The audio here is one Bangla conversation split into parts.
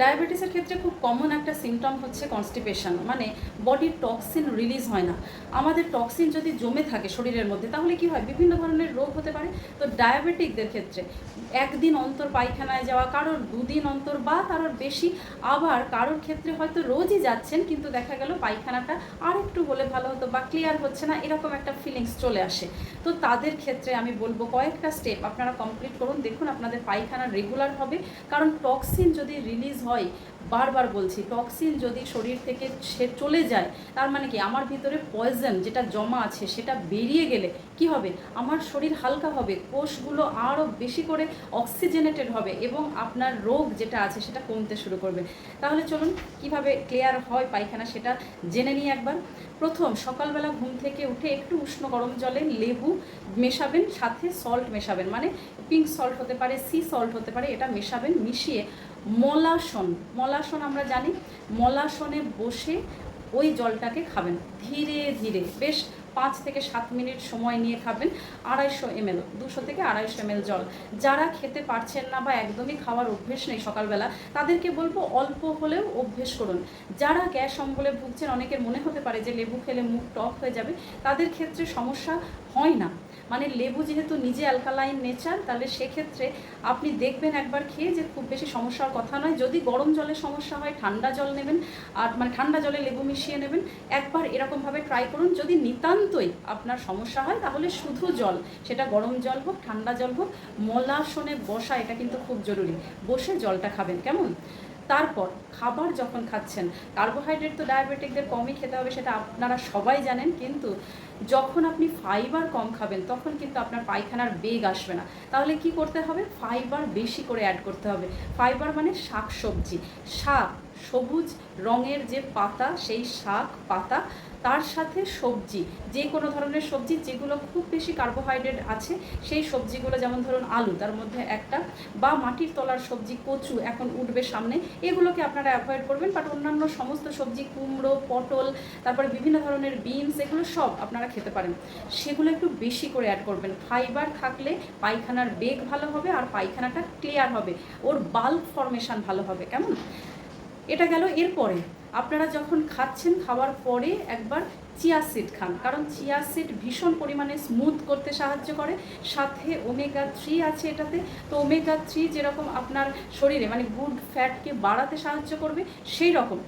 ডায়াবেটিসের ক্ষেত্রে খুব কমন একটা সিমটম হচ্ছে কনস্টিপেশন মানে বডির টক্সিন রিলিজ হয় না। আমাদের টক্সিন যদি জমে থাকে শরীরের মধ্যে, তাহলে কি হয়? বিভিন্ন ধরনের রোগ হতে পারে। তো ডায়াবেটিকদের ক্ষেত্রে একদিন অন্তর পায়খানায় যাওয়া, কারোর দুদিন অন্তর বা কারোর বেশি, আবার কারোর ক্ষেত্রে হয়তো রোজই যাচ্ছেন, কিন্তু দেখা গেল পায়খানাটা আর একটু হলে ভালো হতো বা ক্লিয়ার হচ্ছে না, এরকম একটা ফিলিংস চলে আসে। তো তাদের ক্ষেত্রে আমি বলব কয়েকটা স্টেপ আপনারা কমপ্লিট করুন। দেখুন আপনাদের পায়খানা রেগুলার হবে, কারণ টক্সিন যদি রিলিজ হয়, বারবার বলছি, টক্সিন যদি শরীর থেকে সে চলে যায়, তার মানে কি? আমার ভিতরে পয়জন যেটা জমা আছে, সেটা বেরিয়ে গেলে কি হবে? আমার শরীর হালকা হবে, কোষগুলো আরও বেশি করে অক্সিজেনেটেড হবে এবং আপনার রোগ যেটা আছে, সেটা কমতে শুরু করবে। তাহলে চলুন, কীভাবে ক্লিয়ার হয় পায়খানা সেটা জেনে নিই একবার। প্রথম, সকালবেলা ঘুম থেকে উঠে একটু উষ্ণ গরম জলে লেবু মেশাবেন, সাথে সল্ট মেশাবেন মানে পিঙ্ক সল্ট হতে পারে সি সল্ট হতে পারে, এটা মেশাবেন, মিশিয়ে মলাসন মলাসন আমরা জানি। মলাসনে বসে ওই জলটাকে খাবেন। ধীরে ধীরে, বেশ পাঁচ থেকে সাত মিনিট সময় নিয়ে খাবেন। আড়াইশো এমএল, দুশো থেকে আড়াইশো এমএল জল। যারা খেতে পারছেন না বা একদমই খাওয়ার অভ্যেস নেই সকালবেলা, তাদেরকে বলব অল্প হলেও অভ্যেস করুন। যারা গ্যাস অম্বলে ভুগছেন, অনেকের মনে হতে পারে যে লেবু খেলে মুখ টক হয়ে যাবে। তাদের ক্ষেত্রে সমস্যা হয় না। মানে লেবু যেহেতু নিজে অ্যালকালাইন নেচার তাহলে সেক্ষেত্রে আপনি দেখবেন একবার খেয়ে যে খুব বেশি সমস্যার কথা নয়। যদি গরম জলে সমস্যা হয়, ঠান্ডা জল নেবেন, আর মানে ঠান্ডা জলে লেবু মিশিয়ে নেবেন, একবার এরকমভাবে ট্রাই করুন। যদি নিতান্তই আপনার সমস্যা হয়, তাহলে শুধু জল, সেটা গরম জল হোক, ঠান্ডা জল হোক মলাসনে বসা এটা কিন্তু খুব জরুরি। বসে জলটা খাবেন, কেমন? তারপর খাবার যখন খাচ্ছেন, কার্বোহাইড্রেট তো ডায়াবেটিকদের কমই খেতে হবে সেটা আপনারা সবাই জানেন, কিন্তু যখন আপনি ফাইবার কম খাবেন, তখন কিন্তু আপনার পায়খানার বেগ আসবে না। তাহলে কি করতে হবে? ফাইবার বেশি করে অ্যাড করতে হবে। ফাইবার মানে শাক সবজি শাক সবুজ রঙের যে পাতা, সেই শাক পাতা, তার সাথে সবজি, যে কোনো ধরনের সবজি যেগুলো খুব বেশি কার্বোহাইড্রেট আছে, সেই সবজিগুলো যেমন ধরুন আলু, তার মধ্যে একটা, বা মাটির তলার সবজি কচু এখন উঠবে সামনে, এগুলোকে আপনারা অ্যাভয়েড করবেন বাট অন্যান্য সমস্ত সবজি কুমড়ো, পটল, তারপরে বিভিন্ন ধরনের বিনস এগুলো সব আপনারা খেতে পারেন। সেগুলো একটু বেশি করে অ্যাড করবেন। ফাইবার থাকলে পায়খানার বেগ ভালো হবে আর পায়খানাটা ক্লিয়ার হবে। ওর বাল্ব ফর্মেশন ভালো হবে, কেমন? এটা গেল এরপরে। আপনারা যখন খাচ্ছেন খাওয়ার পরে একবার চিয়া সিড খান, কারণ চিয়া সিড ভীষণ পরিমাণে স্মুথ করতে সাহায্য করে। সাথে ওমেগা থ্রি আছে এটাতে। তো ওমেগা থ্রি যেরকম আপনার শরীরে মানে গুড ফ্যাটকে বাড়াতে সাহায্য করবে সেই রকম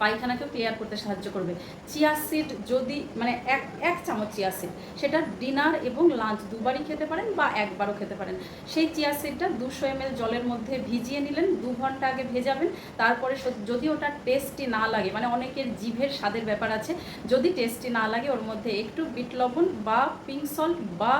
পায়খানাকেও ক্লিয়ার করতে সাহায্য করবে। চিয়া সিড যদি মানে এক এক চামচ চিয়া সিড সেটা ডিনার এবং লাঞ্চ দুবারই খেতে পারেন বা একবারও খেতে পারেন। সেই চিয়া সিডটা দুশো এম জলের মধ্যে ভিজিয়ে নিলেন, দু ঘণ্টা আগে ভেজাবেন, তারপরে যদি ওটা টেস্টি না লাগে মানে অনেকের জিভের স্বাদের ব্যাপার আছে, যদি টেস্টি না লাগে ওর মধ্যে একটু বিট লবণ বা পিঙ্ক সল্ট বা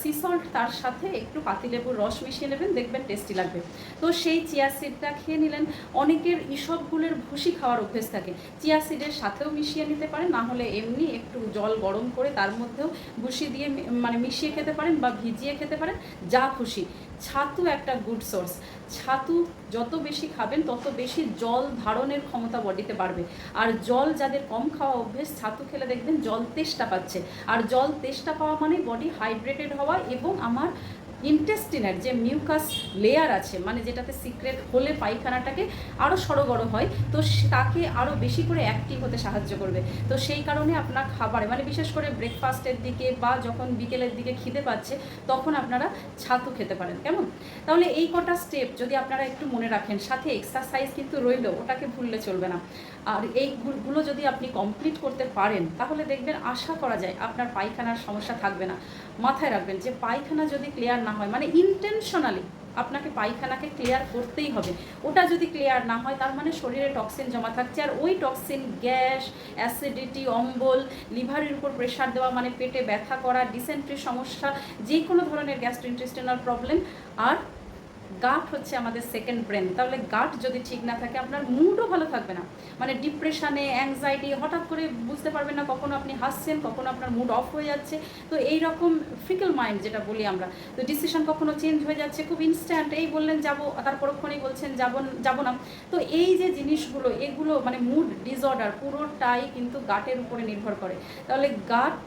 সি সল্ট তার সাথে একটু পাতিলেবুর রস মিশিয়ে নেবেন, দেখবেন টেস্টি লাগবে। তো সেই চিয়া সিডটা খেয়ে নিলেন। অনেকের ইসবগুলের ভুসি খাওয়ার অভ্যেস থাকে। চিয়া সিডের সাথেও মিশিয়ে নিতে পারেন, না হলে এমনি একটু জল গরম করে তার মধ্যেও ভুসি দিয়ে মানে মিশিয়ে খেতে পারেন বা ভিজিয়ে খেতে পারেন, যা খুশি। ছাতু একটা গুড সোর্স ছাতু যত বেশি খাবেন, তত বেশি জল ধারণের ক্ষমতা বডিতে বাড়বে। আর জল যাদের কম খাওয়া অভ্যেস, ছাতু খেলে দেখবেন জল তেষ্টা পাচ্ছে। আর জল তেষ্টা পাওয়া মানে বডি হাইড্রেটেড হওয়া এবং আমার ইন্টেস্টিনের, যে মিউকাস লেয়ার আছে মানে যেটাতে সিক্রেট হলে পায়খানাটাকে আরও সড়গড় হয়, তো তাকে আরও বেশি করে অ্যাক্টিভ হতে সাহায্য করবে। তো সেই কারণে আপনার খাবারে মানে বিশেষ করে ব্রেকফাস্টের দিকে বা যখন বিকেলের দিকে খিদে পাচ্ছে, তখন আপনারা ছাতু খেতে পারেন। কেমন? তাহলে এই কটা স্টেপ যদি আপনারা একটু মনে রাখেন, সাথে এক্সারসাইজ কিন্তু রইল, ওটাকে ভুললে চলবে না। আর এইগুলো যদি আপনি কমপ্লিট করতে পারেন, তাহলে দেখবেন আশা করা যায় আপনার পায়খানার সমস্যা থাকবে না। মাথায় রাখবেন যে পায়খানা যদি ক্লিয়ার না হয় মানে ইন্টেনশনালি আপনাকে পায়খানাকে ক্লিয়ার করতেই হবে। ওটা যদি ক্লিয়ার না হয়, তার মানে শরীরে টক্সিন জমা থাকছে। আর ওই টক্সিন গ্যাস অ্যাসিডিটি অম্বল লিভারের উপর প্রেশার দেওয়া মানে পেটে ব্যথা করা ডিসেন্ট্রি সমস্যা যে কোনো ধরনের গ্যাস্ট্রোইন্টেস্টিনাল প্রবলেম আর গাট হচ্ছে আমাদের সেকেন্ড ব্রেন তাহলে গাট যদি ঠিক না থাকে, আপনার মুডও ভালো থাকবে না। মানে ডিপ্রেশনে অ্যাংজাইটি হঠাৎ করে বুঝতে পারবেন না কখনো আপনি হাসছেন, কখনো আপনার মুড অফ হয়ে যাচ্ছে। তো এই রকম মাইন্ড যেটা বলি আমরা, তো ডিসিশন কখনো চেঞ্জ হয়ে যাচ্ছে, খুব ইনস্ট্যান্ট এই বললেন যাব, তার পরক্ষণেই বলছেন যাব, যাব না। তো এই যে জিনিসগুলো, এগুলো মানে মুড ডিসঅর্ডার পুরোটাই কিন্তু গাটের উপরে নির্ভর করে। তাহলে গাট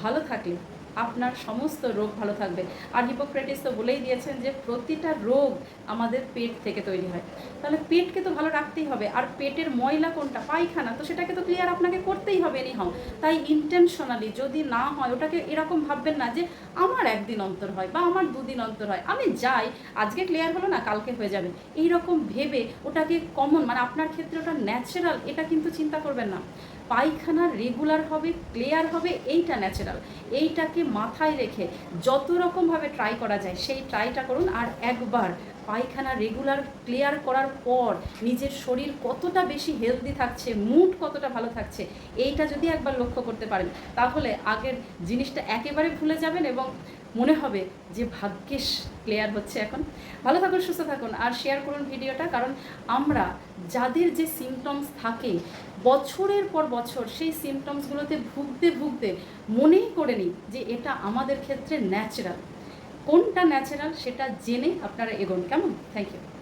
ভালো থাকলে আপনার সমস্ত রোগ ভালো থাকবে। আর হিপোক্রেটিস তো বলেই দিয়েছেন যে প্রতিটা রোগ আমাদের পেট থেকে তৈরি হয়। তাহলে পেটকে তো ভালো রাখতেই হবে। আর পেটের ময়লা কোনটা? পায়খানা। তো সেটাকে তো ক্লিয়ার আপনাকে করতেই হবে এনি হাও তাই ইন্টেনশনালি যদি না হয়, ওটাকে এরকম ভাববেন না যে আমার একদিন অন্তর হয় বা আমার দুদিন অন্তর হয়। আমি যাই, আজকে ক্লিয়ার হলো না, কালকে হয়ে যাবে। এই রকম ভেবে ওটাকে কমন মানে আপনার ক্ষেত্রে ওটা ন্যাচারাল এটা কিন্তু চিন্তা করবেন না। পায়খানা রেগুলার হবে ক্লিয়ার হবে, এইটা ন্যাচারাল এইটাকে মাথায় রেখে যত রকমভাবে ট্রাই করা যায়, সেই ট্রাইটা করুন। আর একবার পায়খানা রেগুলার ক্লিয়ার করার পর নিজের শরীর কতটা বেশি হেলদি থাকছে মুড কতটা ভালো থাকছে, এইটা যদি একবার লক্ষ্য করতে পারেন, তাহলে আগের জিনিসটা একেবারে ভুলে যাবেন এবং মনে হবে যে ভাগ্যিস ক্লিয়ার হচ্ছে এখন। ভালো থাকুন, সুস্থ থাকুন, আর শেয়ার করুন ভিডিওটা, কারণ আমরা যাদের যে সিমটমস থাকে বছরের পর বছর সেই সিমটমসগুলোতে ভুগতে ভুগতে মনেই করে নিই যে এটা আমাদের ক্ষেত্রে ন্যাচারাল কোনটা ন্যাচারাল সেটা জেনে আপনারা এগোন। কেমন? Thank you